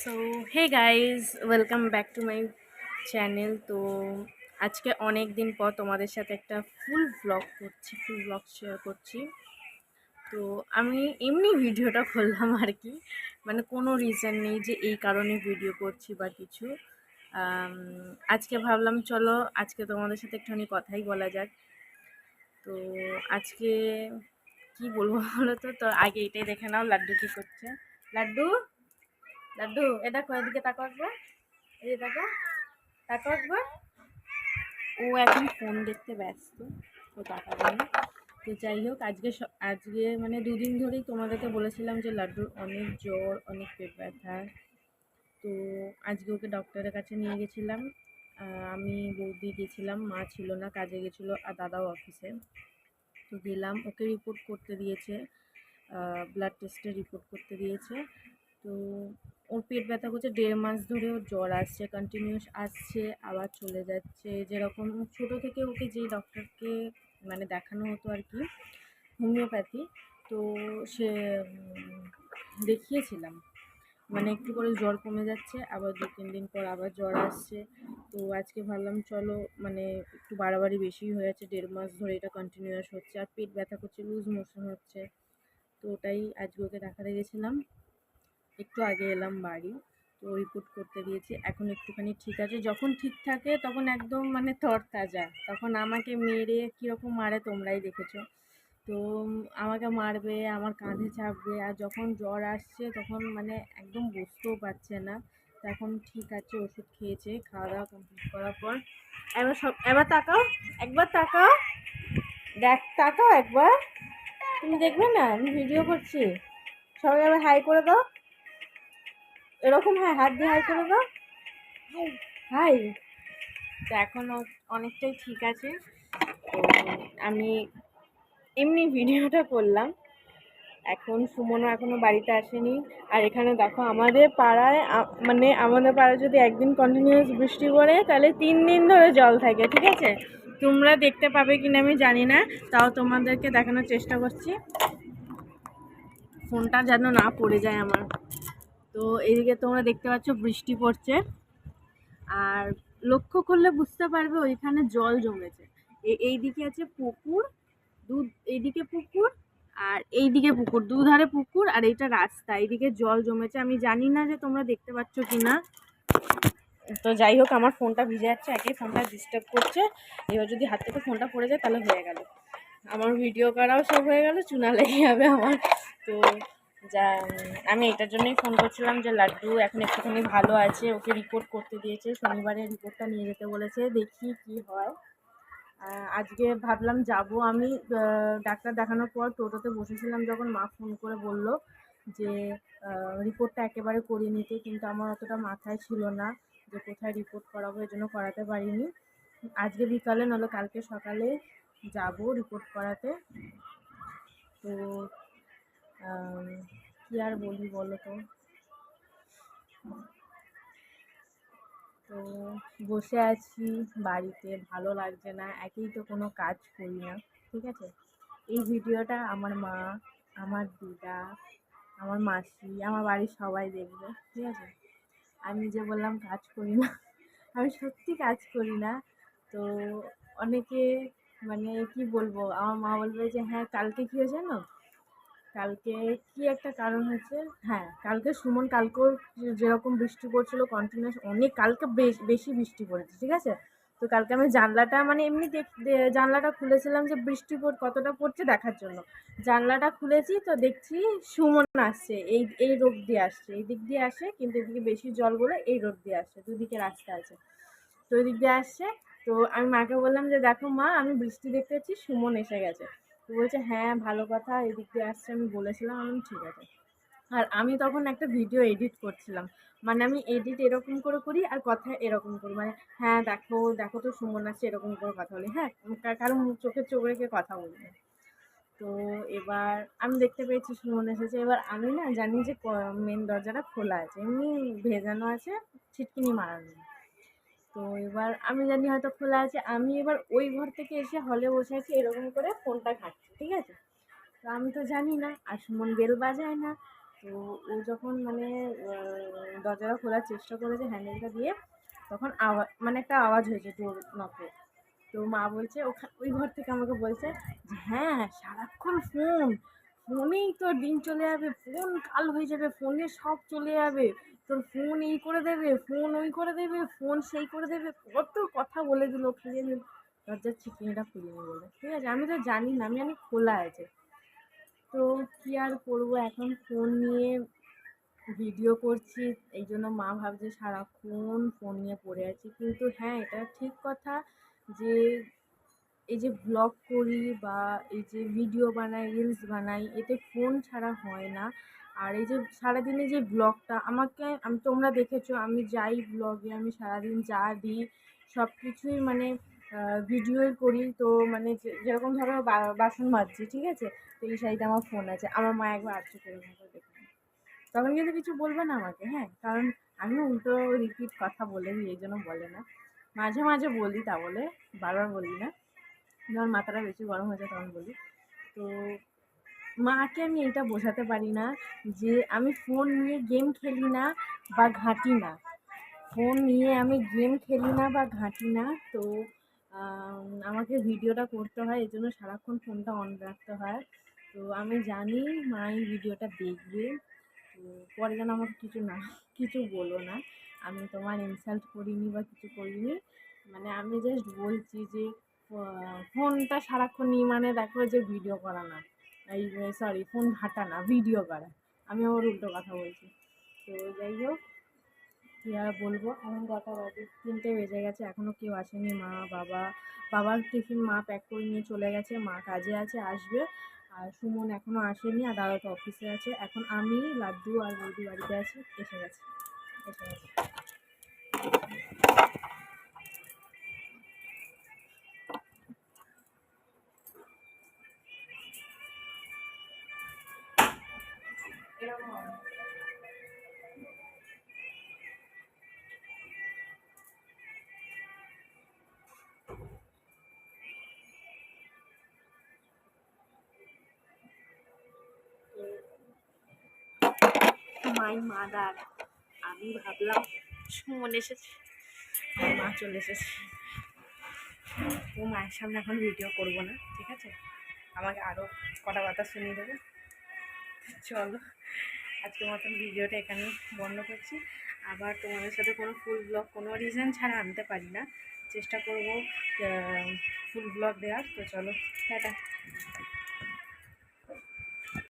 So hey guys welcome back to my channel তো আজকে অনেক দিন পর তোমাদের সাথে একটা ফুল ব্লগ করছি ফুল ব্লগ শেয়ার করছি। তো আমি এমনি ভিডিওটা করলাম আর কি। মানে কোনো রিজন নেই যে এই কারণে ভিডিও করছি বা কিছু। আজকে ভাবলাম, চলো আজকে তোমাদের সাথে একটুখানি কথাই বলা যাক। তো আজকে কি বলব বলো তো? তো আগে এটাই দেখে নাও, লাড্ডু কী করছে? লাড্ডু? লাড্ডু এ দেখো, এদিকে তাকো একবার দেখো, তাকো ও এখন ফোন দেখতে ব্যস্ত, ও তাকাবে না। তো যাই হোক, আজকে আজকে মানে দুদিন ধরেই তোমাদেরকে বলেছিলাম যে লাড্ডুর অনেক জ্বর, অনেক পেট ব্যথা। তো আজকে ওকে ডক্টরের কাছে নিয়ে গেছিলাম। আমি বৌদি গেছিলাম, মা ছিল না, কাজে গেছিল, আর দাদাও অফিসে তো গেলাম, ওকে রিপোর্ট করতে দিয়েছে ব্লাড টেস্টের রিপোর্ট করতে দিয়েছে। তো ওর পেট ব্যথা করছে, দেড় মাস ধরে ওর জ্বর আসছে কন্টিনিউস আসছে, আবার চলে যাচ্ছে। যেরকম ছোটো থেকে ওকে যেই ডক্টরকে মানে দেখানো হতো আর কি হোমিওপ্যাথি তো সে দেখিয়েছিলাম। মানে একটু করে জ্বর কমে যাচ্ছে, আবার দু তিন দিন পর আবার জ্বর আসছে। তো আজকে ভাবলাম, চলো মানে একটু বাড়াবাড়ি বেশি হয়ে যাচ্ছে, দেড় মাস ধরে এটা কন্টিনিউয়াস হচ্ছে, আর পেট ব্যথা করছে লুজ মোশন হচ্ছে। তো ওটাই আজকে ওকে দেখাতে গেছিলাম। একটু আগে এলাম বাড়ি, তো রিপোর্ট করতে দিয়েছি এখন একটুখানি ঠিক আছে। যখন ঠিক থাকে তখন একদম মানে তরতাজা, তখন আমাকে মেরে কীরকম মারে তোমরাই দেখেছ। তো আমাকে মারবে, আমার কাঁধে চাপবে, আর যখন জ্বর আসছে তখন মানে একদম বুঝতেও পারছে না। এখন ঠিক আছে, ওষুধ খেয়েছে, খাওয়া দাওয়া কমপ্লিট করার পর এবার সব, এবার তাকাও, একবার তাকাও, দেখ, তাকাও একবার। তুমি দেখবে না, আমি ভিডিও করছি। সবাই আবার হাই করে দাও। এরকম হ্যাঁ হাত দিয়ে হাই করে দাও। হাই। তো এখনও অনেকটাই ঠিক আছে। তো আমি এমনি ভিডিওটা করলাম। এখন সুমনও এখনও বাড়িতে আসেনি। আর এখানে দেখো আমাদের পাড়ায় মানে আমাদের পাড়ায় যদি একদিন কন্টিনিউয়াস বৃষ্টি পড়ে তাহলে তিন দিন ধরে জল থাকে ঠিক আছে? তোমরা দেখতে পাবে কিনা আমি জানি না। তাও তোমাদেরকে দেখানোর চেষ্টা করছি। ফোনটা যেন না পড়ে যায় আমার। তো এইদিকে তোমরা দেখতে পাচ্ছ বৃষ্টি পড়ছে। আর লক্ষ্য করলে বুঝতে পারবে ওইখানে জল জমেছে। এ- এইদিকে আছে পুকুর, দু, এইদিকে পুকুর আর এইদিকে পুকুর দুধারে পুকুর আর এইটা রাস্তা। এইদিকে জল জমেছে। আমি জানি না যে তোমরা দেখতে পাচ্ছ কি না তো যাই হোক, আমার ফোনটা ভিজে যাচ্ছে, একে ফোনটা ডিস্টার্ব করছে। এবার যদি হাত থেকে ফোনটা পড়ে যায়, তাহলে হয়ে গেল। আমার ভিডিও করাও সব হয়ে গেল, চুনা লেগে যাবে আমার। তো যা আমি এটার জন্যই ফোন করছিলাম যে লাড্ডু এখন একটুখানি ভালো আছে, ওকে রিপোর্ট করতে দিয়েছে, শনিবারে রিপোর্টটা নিয়ে যেতে বলেছে, দেখি কি হয়। আজকে ভাবলাম যাব আমি ডাক্তার দেখানোর পর টোটোতে বসেছিলাম যখন মা ফোন করে বলল যে রিপোর্টটা একেবারে করিয়ে নিতে, কিন্তু আমার অতটা মাথায় ছিল না যে কোথায় রিপোর্ট করাবো এই জন্য করাতে পারিনি। আজকে বিকালে, নাহলে কালকে সকালে যাব রিপোর্ট করাতে। তো কি আর বলি বলো তো তো বসে আছি বাড়িতে, ভালো লাগছে না, একেই তো কোনো কাজ করি না, ঠিক আছে? এই ভিডিওটা আমার মা, আমার দিদা, আমার মাসি, আমার বাড়ির সবাই দেখবে, ঠিক আছে? আমি যে বললাম কাজ করি না, আমি সত্যি কাজ করি না। তো অনেকে মানে কি বলব, আমার মা বলবে যে হ্যাঁ কালকে কী হয়েছে জানো? কালকে কি একটা কারণ হচ্ছে হ্যাঁ কালকে সুমন কালকেও যেরকম বৃষ্টি পড়ছিল কন্টিনিউয়াস অনেক কালকে বেশ বৃষ্টি পড়েছে, ঠিক আছে? তো কালকে আমি জানলাটা মানে এমনি জানলাটা খুলেছিলাম যে বৃষ্টি পড়, কতটা পড়ছে দেখার জন্য। জানলাটা খুলেছি তো দেখছি সুমন আসছে, এই এই রোড দিয়ে আসছে। এই দিক দিয়ে আসে, কিন্তু এদিকে বেশি জল বলে এই রোড দিয়ে আসছে, দুদিকে রাস্তা আছে। তো ওই দিক দিয়ে আসছে, তো আমি মাকে বললাম যে, দেখো মা, আমি বৃষ্টি দেখতে পাচ্ছি সুমন এসে গেছে। বলছে হ্যাঁ ভালো কথা এদিক দিয়ে আসছে, আমি বলেছিলাম, আমি ঠিক আছে। আর আমি তখন একটা ভিডিও এডিট করছিলাম। মানে আমি এডিট এরকম করে করি আর কথা এরকম করি। মানে হ্যাঁ দেখো দেখো তো সুমন আছে এরকম করে কথা বলি। হ্যাঁ কারণ চোখে চোখ রেখে কথা বলি। তো এবার আমি দেখতে পেয়েছি, সুমন এসেছে। এবার আমি না জানি যে মেন দরজাটা খোলা আছে। এমনি ভেজানো আছে, ছিটকিনি মারানো। তো এবার আমি জানি হয়তো খোলা আছে। আমি এবার ওই ঘর থেকে এসে হলে বসে আছি, এরকম করে ফোনটা ঘাঁটছি, ঠিক আছে? তো আমি তো জানি না, আর সুমন বেল বাজায় না। তো ও যখন মানে দরজাটা খোলার চেষ্টা করেছে হ্যান্ডেলটা দিয়ে, তখন আওয়াজ মানে একটা আওয়াজ হয়েছে ডোর নকে তো মা বলছে ওখান ওই ঘর থেকে আমাকে বলছে যে হ্যাঁ সারাক্ষণ ফোন ফোনেই তোর দিন চলে যাবে, ফোন কাল হয়ে যাবে, ফোনে সব চলে যাবে। তোর ফোন এই করে দেবে, ফোন ওই করে দেবে, ফোন সেই করে দেবে, কত কথা বলে দিল খালি আমি দরজার চিকিংটা খুলিনি বলে ঠিক আছে, আমি তো জানি না, আমি জানি খোলা আছে। তো কী আর করব, এখন ফোন নিয়ে ভিডিও করছি, এই জন্য মা ভাবছে সারাক্ষণ ফোন নিয়ে পড়ে আছি। কিন্তু হ্যাঁ এটা ঠিক কথা যে এই যে ব্লগ করি বা এই যে ভিডিও বানাই রিলস বানাই, এতে ফোন ছাড়া হয় না। আর এই যে সারাদিনে যে ব্লগটা আমাকে, আমি তোমরা দেখেছ, আমি যাই ব্লগে আমি সারাদিন যা দিই সব কিছুই মানে ভিডিওই করি। তো মানে যেরকম ধরো বাসন মাজছি, ঠিক আছে? তো এই সাইডে আমার ফোন আছে। আমার মা একবার আটশো করে মতো দেখে তখন কিন্তু কিছু বলবে না আমাকে হ্যাঁ? কারণ আমি উল্টো রিপিট কথা বলে দিই, এই জন্য বলে না। মাঝে মাঝে বলি, তা বলে বারবার বলি না। যখন মাথাটা বেশি গরম হয়ে যায় তখন বলি। তো মাকে আমি এটা বোঝাতে পারি না যে আমি ফোন নিয়ে গেম খেলি না বা ঘাঁটি না। ফোন নিয়ে আমি গেম খেলি না বা ঘাঁটি না। তো আমাকে ভিডিওটা করতে হয় এই জন্য সারাক্ষণ ফোনটা অন রাখতে হয়। তো আমি জানি মা এই ভিডিওটা দেখবে। তো পরে যেন আমাকে কিছু না, কিছু বলো না। আমি তোমার ইনসাল্ট করিনি বা কিছু করিনি। মানে আমি জাস্ট বলছি যে ফোনটা সারাক্ষণ নিয়ে মানে দেখো যে ভিডিও করা না। এই সরি ফোন ঘাটা না ভিডিও করা। আমি আমার উল্টো কথা বলছি। তো যাই হোক, কী আর বলব? এখন কটা বাজে তিনটে বেজে গেছে এখনও কেউ আসেনি, মা, বাবা। বাবার টিফিন মা প্যাক করে নিয়ে চলে গেছে, মা কাজে আছে, আসবে। আর সুমন এখনও আসেনি, আর দাদা তো অফিসে আছে। এখন আমি, লাড্ডু আর বৌদি বাড়িতে আছি, এসে গেছে। এসে গেছে। মাই মাদার আমি ভাবলাম সুমন এসেছে। মা চলে এসেছে। ও মায়ের সামনে এখন ভিডিও করব না, ঠিক আছে? আমাকে আরও কটা কথা শুনিয়ে দেবে। চলো। আজকের মতন ভিডিওটা এখানে বন্ধ করছি। আবার তোমাদের সাথে কোনো ফুল ব্লগ কোনো রিজন ছাড়া আনতে পারি না। চেষ্টা করব ফুল ব্লগ দেওয়ার। তো চলো, টাটা।